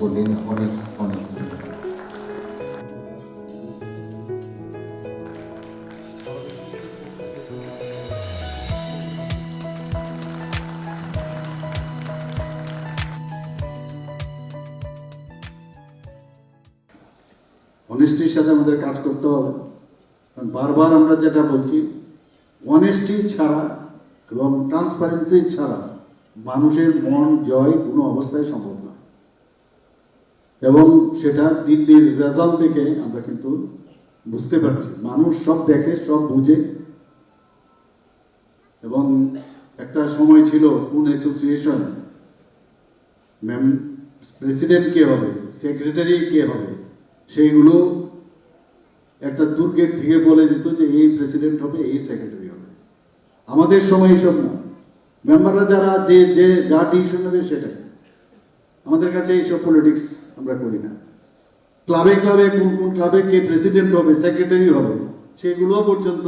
করলেন অনেক অনেক অনেস্টির সাথে আমাদের কাজ করতে হবে। কারণ বারবার আমরা যেটা বলছি অনেস্টি ছাড়া এবং ট্রান্সপারেন্সি ছাড়া মানুষের মন জয় কোনো অবস্থায় সম্ভব না। এবং সেটা দিল্লির রেজাল্ট দেখে আমরা কিন্তু বুঝতে পারছি। মানুষ সব দেখে, সব বুঝে। এবং একটা সময় ছিল কোন অ্যাসোসিয়েশন ম্যাম প্রেসিডেন্ট কে হবে সেক্রেটারি কে হবে, সেইগুলো একটা দুর্গের থেকে বলে দিত যে এই প্রেসিডেন্ট হবে, এই সেক্রেটারি হবে। আমাদের সময় এসব না। মেম্বাররা যারা যে যে, যা ডিসিশন নেবে সেটাই। আমাদের কাছে এইসব পলিটিক্স আমরা করি না। ক্লাবে ক্লাবে কোন কোন ক্লাবে কে প্রেসিডেন্ট হবে সেক্রেটারি হবে, সেগুলো পর্যন্ত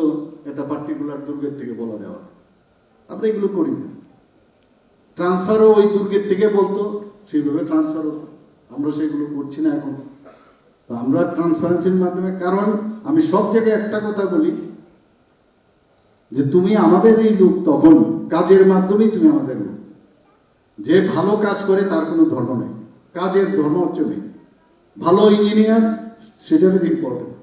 একটা পার্টিকুলার দুর্গের থেকে বলা দেওয়া আমরা এগুলো করি না। ট্রান্সফারও ওই দুর্গের থেকে বলতো, সেইভাবে ট্রান্সফার হতো। আমরা সেগুলো করছি না এখন। আমরা ট্রান্সপারেন্সির মাধ্যমে, কারণ আমি সব জায়গায় একটা কথা বলি, যে তুমি আমাদের এই লোক তখন, কাজের মাধ্যমেই তুমি আমাদের লোক। যে ভালো কাজ করে, তার কোনো ধর্ম নেই। কাজের ধর্ম হচ্ছে নেই ভালো ইঞ্জিনিয়ার সেটা ইম্পর্টেন্ট